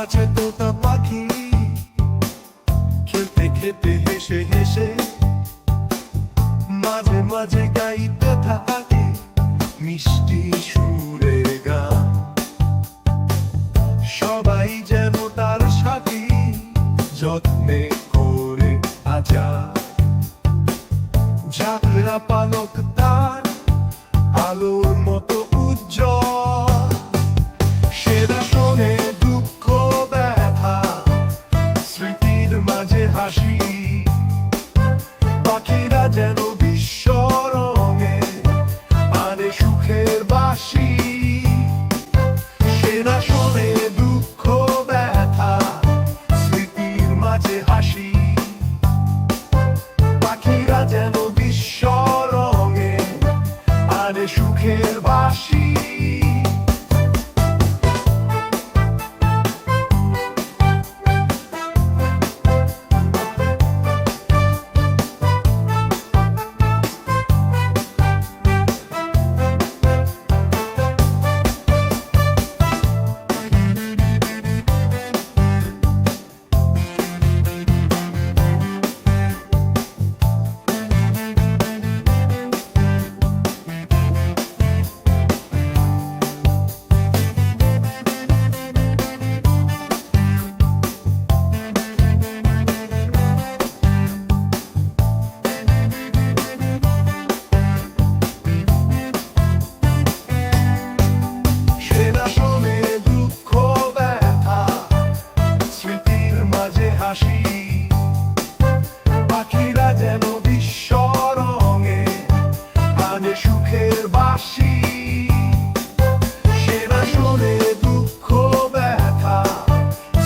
গাছে তোতা পাখি। খেলতে খেতে হেসে হেসে মাঝে মাঝে গাইতে থাকে মিষ্টি সুরে গান। সবাই যেন তার সাথী যত্নে করে আজা। ঝাঁকড়া পালক তার আলোর মতো শোনে দুঃখ ব্যথা স্মৃতির মাঝে হাসি হাসি পাখিরা যেন বিশ্ব রঙে সুখের বাসি। দুঃখ ব্যথা,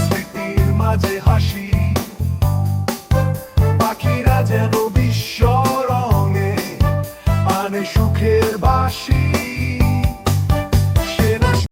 স্মৃতির মাঝে হাসি। পাখিরা যেন বিশ্ব রঙে আনে সুখের বাসি।